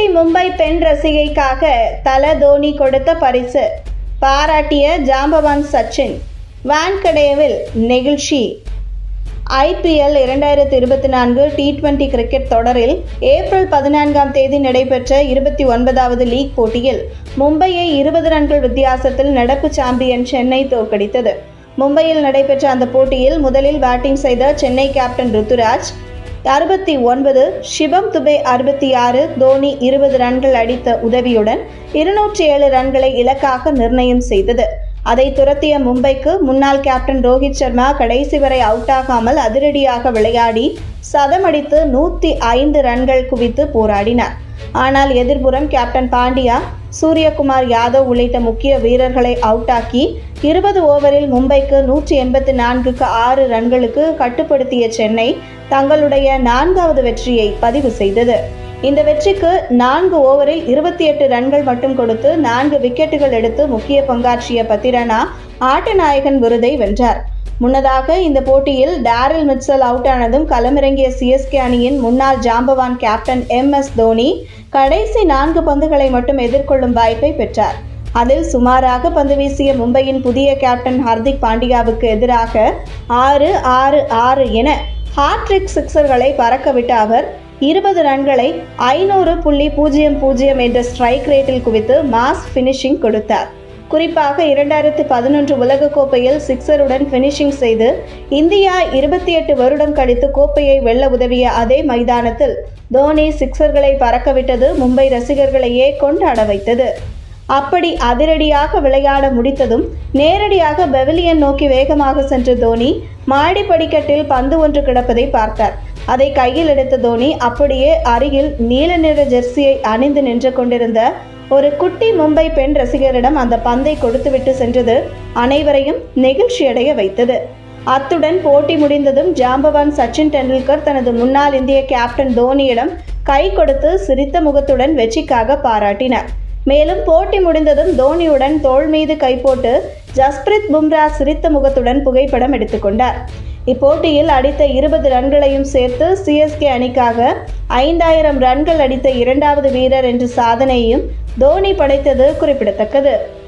குட்டி மும்பை பெண் ரசிகைக்காக தல தோனி கொடுத்த பரிசு. பாராட்டிய ஜாம்பவான் சச்சின் வான்கடேவில் நெகிழ்ச்சி. ஐபிஎல் இரண்டாயிரத்தி இருபத்தி நான்கு டி டுவெண்டி கிரிக்கெட் தொடரில் ஏப்ரல் பதினான்காம் தேதி நடைபெற்ற இருபத்தி ஒன்பதாவது லீக் போட்டியில் மும்பையை இருபது ரன்கள் வித்தியாசத்தில் நடப்பு சாம்பியன் சென்னை தோற்கடித்தது. மும்பையில் நடைபெற்ற அந்த போட்டியில் முதலில் பேட்டிங் செய்த சென்னை கேப்டன் ருத்துராஜ் அறுபத்தி ஒன்பது ஷிபம் துபே அறுபத்தி ஆறு தோனி இருபது ரன்கள் அடித்த உதவியுடன் இருநூற்றி ஏழு ரன்களை இலக்காக நிர்ணயம் செய்தது. அதை துரத்திய மும்பைக்கு முன்னாள் கேப்டன் ரோஹித் சர்மா கடைசி வரை அவுட் ஆகாமல் அதிரடியாக விளையாடி சதமடித்து நூற்றி ஐந்து ரன்கள் குவித்து போராடினார். ஆனால் எதிர்புறம் கேப்டன் பாண்டியா சூரியகுமார் யாதவ் உள்ளிட்ட முக்கிய வீரர்களை அவுட்டாக்கி இருபது ஓவரில் மும்பைக்கு நூற்றி எண்பத்தி நான்குக்கு ஆறு ரன்களுக்கு கட்டுப்படுத்திய சென்னை தங்களுடைய நான்காவது வெற்றியை பதிவு செய்தது. இந்த வெற்றிக்கு நான்கு ஓவரில் இருபத்தி எட்டு ரன்கள் மட்டும் கொடுத்து நான்கு விக்கெட்டுகள் எடுத்து முக்கிய பங்காற்றிய பத்திரனா ஆட்டநாயகன் விருதை வென்றார். முன்னதாக இந்த போட்டியில் டேரில் மிட்சல் அவுட் ஆனதும் களமிறங்கிய சிஎஸ்கே அணியின் முன்னாள் ஜாம்பவான் கேப்டன் எம் எஸ் தோனி கடைசி நான்கு பந்துகளை மட்டும் எதிர்கொள்ளும் வாய்ப்பை பெற்றார். அதில் சுமாராக பந்து வீசிய மும்பையின் புதிய கேப்டன் ஹர்திக் பாண்டியாவுக்கு எதிராக ஆறு ஆறு ஆறு என ஹாட்ரிக் சிக்சர்களை பறக்கவிட்ட அவர் இருபது ரன்களை ஐநூறு புள்ளி பூஜ்ஜியம் பூஜ்ஜியம் என்ற ஸ்ட்ரைக் ரேட்டில் குவித்து மாஸ் ஃபினிஷிங் கொடுத்தார். குறிப்பாக இரண்டாயிரத்து பதினொன்று உலகக்கோப்பையில் சிக்ஸருடன் ஃபினிஷிங் செய்து இந்தியா இருபத்தி எட்டு வருடம் கழித்து கோப்பையை வெல்ல உதவிய அதே மைதானத்தில் தோனி சிக்ஸர்களை பறக்கவிட்டது மும்பை ரசிகர்களையே கொண்டாட வைத்தது. அப்படி அதிரடியாக விளையாட முடித்ததும் நேரடியாக பெவிலியன் நோக்கி வேகமாக சென்ற தோனி மாடி படிக்கட்டில் பந்து ஒன்று கிடப்பதை பார்த்தார். அதை கையில் எடுத்த தோனி அப்படியே அருகில் நீல நிற ஜெர்சியை அணிந்து நின்று கொண்டிருந்த ஒரு குட்டி மும்பை பெண் ரசிகரிடம் அந்த பந்தை கொடுத்துவிட்டு சென்றது அனைவரையும் நெகிழ்ச்சியடைய வைத்தது. அத்துடன் போட்டி முடிந்ததும் ஜாம்பவான் சச்சின் டெண்டுல்கர் தனது முன்னாள் இந்திய கேப்டன் தோனியிடம் கை கொடுத்து சிரித்த முகத்துடன் வெற்றிக்காக பாராட்டினார். மேலும் போட்டி முடிந்ததும் தோனியுடன் தோள் மீது கை போட்டு ஜஸ்பிரித் பும்ரா சிரித்த முகத்துடன் புகைப்படம் எடுத்துக்கொண்டார் இப்போட்டியில் அடித்த இருபது ரன்களையும் சேர்த்து சிஎஸ்கே அணிக்காக ஐந்தாயிரம் ரன்கள் அடித்த இரண்டாவது வீரர் என்ற சாதனையையும் தோனி படைத்தது குறிப்பிடத்தக்கது.